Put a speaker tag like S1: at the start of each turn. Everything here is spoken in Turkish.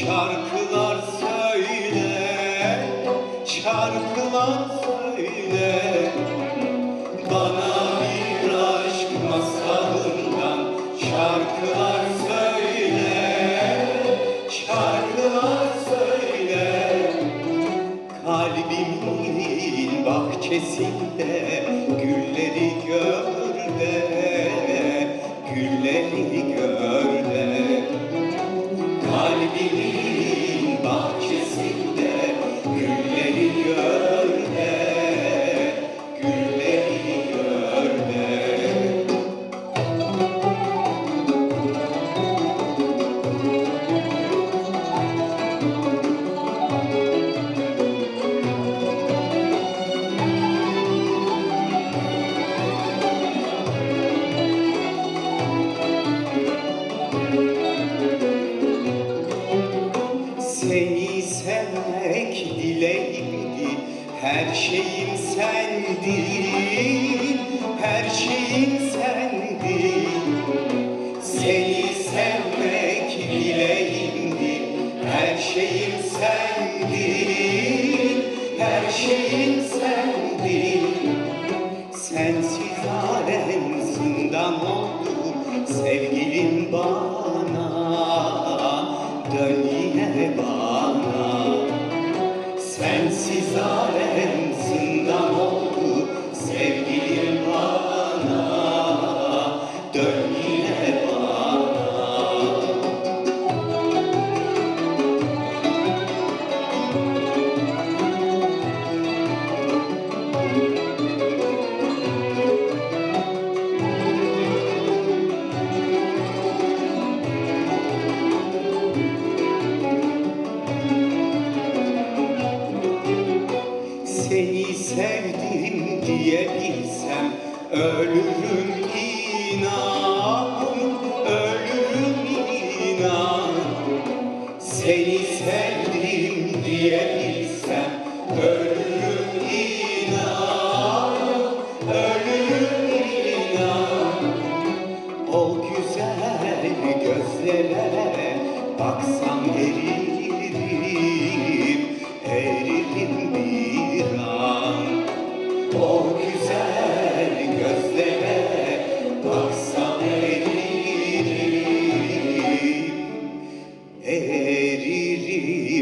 S1: şarkılar söyle, şarkılar söyle. Bana bir aşk masalından şarkılar söyle, şarkılar söyle. Kalbimin bahçesinde gülleri gör de, Her şeyim sendin Her şeyim sendin. Seni sevmek dileğimdi Her şeyim sendin Her şeyim sendin. Sensiz alem zindan oldu sevgilim bana Dön yine bana. Sensiz alem bilsem Ölürüm inan Ölürüm inan Seni sevdim diye bilsem Ölürüm inan Ölürüm inan O güzel gözlere baksam eririm, ri ri